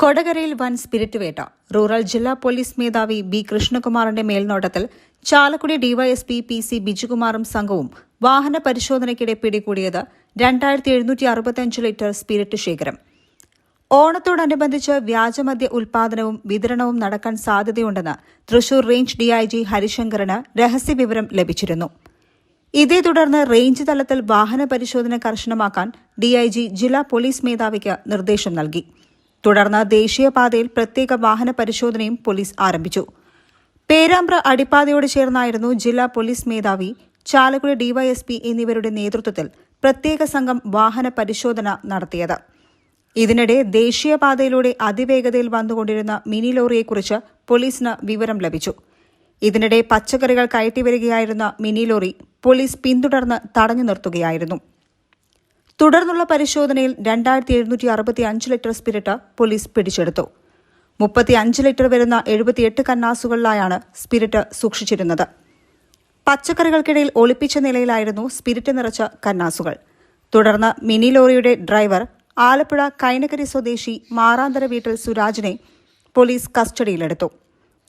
കൊടകരയിൽ വൻ സ്പിരിറ്റ് വേട്ട. റൂറൽ ജില്ലാ പോലീസ് മേധാവി ബി കൃഷ്ണകുമാറിന്റെ മേൽനോട്ടത്തിൽ ചാലക്കുടി ഡിവൈഎസ്പി പി സി ബിജുകുമാറും സംഘവും വാഹന പരിശോധനയ്ക്കിടെ പിടികൂടിയത് രണ്ടായിരത്തി എഴുന്നൂറ്റി അറുപത്തിയഞ്ച് ലിറ്റർ സ്പിരിറ്റ് ശേഖരം. ഓണത്തോടനുബന്ധിച്ച് വ്യാജമദ്യ ഉൽപാദനവും വിതരണവും നടക്കാൻ സാധ്യതയുണ്ടെന്ന് തൃശൂർ റേഞ്ച് ഡിഐജി ഹരിശങ്കറിന് രഹസ്യവിവരം ലഭിച്ചിരുന്നു. ഇതേ തുടർന്ന് റേഞ്ച് തലത്തിൽ വാഹന പരിശോധന കർശനമാക്കാൻ ഡിഐജി ജില്ലാ പോലീസ് മേധാവിക്ക് നിർദ്ദേശം നൽകി. തുടർന്ന് ദേശീയപാതയിൽ പ്രത്യേക വാഹന പരിശോധനയും പോലീസ് ആരംഭിച്ചു. പേരാമ്പ്ര അടിപ്പാതയോട് ചേർന്നായിരുന്നു ജില്ലാ പോലീസ് മേധാവി ചാലക്കുടി ഡിവൈഎസ്പി എന്നിവരുടെ നേതൃത്വത്തിൽ പ്രത്യേക സംഘം വാഹന പരിശോധന നടത്തിയത്. ഇതിനിടെ ദേശീയപാതയിലൂടെ അതിവേഗതയിൽ വന്നുകൊണ്ടിരുന്ന മിനി ലോറിയെക്കുറിച്ച് പോലീസിന് വിവരം ലഭിച്ചു. ഇതിനിടെ പച്ചക്കറികൾ കയറ്റിവരികയായിരുന്ന മിനി ലോറി പോലീസ് പിന്തുടർന്ന് തടഞ്ഞു നിർത്തുകയായിരുന്നു. തുടർന്നുള്ള പരിശോധനയിൽ രണ്ടായിരത്തി എഴുന്നൂറ്റി അറുപത്തി അഞ്ച് ലിറ്റർ സ്പിരിറ്റ് പോലീസ് പിടിച്ചെടുത്തു. മുപ്പത്തി അഞ്ച് ലിറ്റർ വരുന്ന എഴുപത്തിയെട്ട് കന്നാസുകളിലായാണ് സ്പിരിറ്റ് സൂക്ഷിച്ചിരുന്നത്. പച്ചക്കറികൾക്കിടയിൽ ഒളിപ്പിച്ച നിലയിലായിരുന്നു സ്പിരിറ്റ് നിറച്ച കന്നാസുകൾ. തുടർന്ന് മിനി ലോറിയുടെ ഡ്രൈവർ ആലപ്പുഴ കൈനകരി സ്വദേശി മാറാന്തര വീട്ടിൽ സുരാജിനെ പോലീസ് കസ്റ്റഡിയിലെടുത്തു.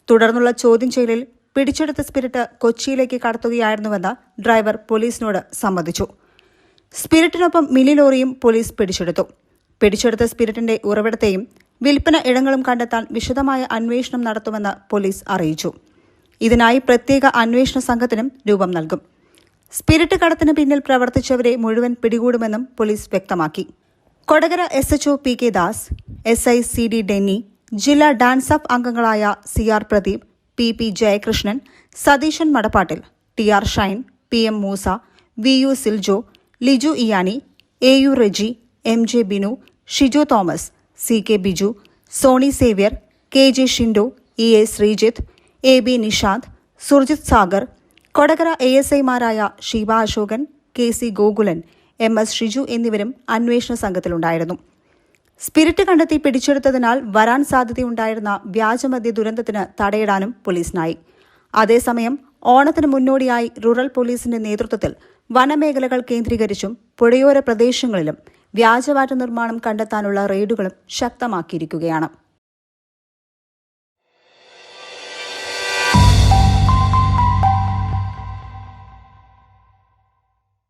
തുടർന്നുള്ള ചോദ്യം ചെയ്യലിൽ പിടിച്ചെടുത്ത സ്പിരിറ്റ് കൊച്ചിയിലേക്ക് കടത്തുകയായിരുന്നുവെന്ന് ഡ്രൈവർ പോലീസിനോട് സമ്മതിച്ചു. സ്പിരിറ്റിനൊപ്പം മിനി ലോറിയും പോലീസ് പിടിച്ചെടുത്തു. പിടിച്ചെടുത്ത സ്പിരിറ്റിന്റെ ഉറവിടത്തെയും വിൽപ്പന ഇടങ്ങളും കണ്ടെത്താൻ വിശദമായ അന്വേഷണം നടത്തുമെന്ന് പോലീസ് അറിയിച്ചു. ഇതിനായി പ്രത്യേക അന്വേഷണ സംഘത്തിനും രൂപം നൽകും. സ്പിരിറ്റ് കടത്തിന് പിന്നിൽ പ്രവർത്തിച്ചവരെ മുഴുവൻ പിടികൂടുമെന്നും പോലീസ് വ്യക്തമാക്കി. Kodakara S HO P K Das S I C D Denny ജില്ലാ ഡാൻസ് അപ്പ് അംഗങ്ങളായ C R Pradeep P P Jayakrishnan Satheesan Madappattil T R Shine P M Moosa V U Siljo Liju Iyani A U Reji M J Binu Shiju Thomas C K Biju Soni Xavier K J Shindu E A Sreejith A B Nishad Surjith Sagar Kodakara A S ഐമാരായ Sheeba Ashokan K C Gokulan M S Shiju എന്നിവരും അന്വേഷണ സംഘത്തിലുണ്ടായിരുന്നു. Spirit കണ്ടെത്തി പിടിച്ചെടുത്തതിനാൽ വരാൻ സാധ്യതയുണ്ടായിരുന്ന വ്യാജമദ്യ ദുരന്തത്തിന് തടയിടാനും പോലീസിനായി. അതേസമയം ഓണത്തിന് മുന്നോടിയായി rural പോലീസിന്റെ നേതൃത്വത്തിൽ വനമേഖലകൾ കേന്ദ്രീകരിച്ചും പുഴയോര പ്രദേശങ്ങളിലും വ്യാജവാറ്റ നിർമ്മാണം കണ്ടെത്താനുള്ള റെയ്ഡുകളും ശക്തമാക്കിയിരിക്കുകയാണ്.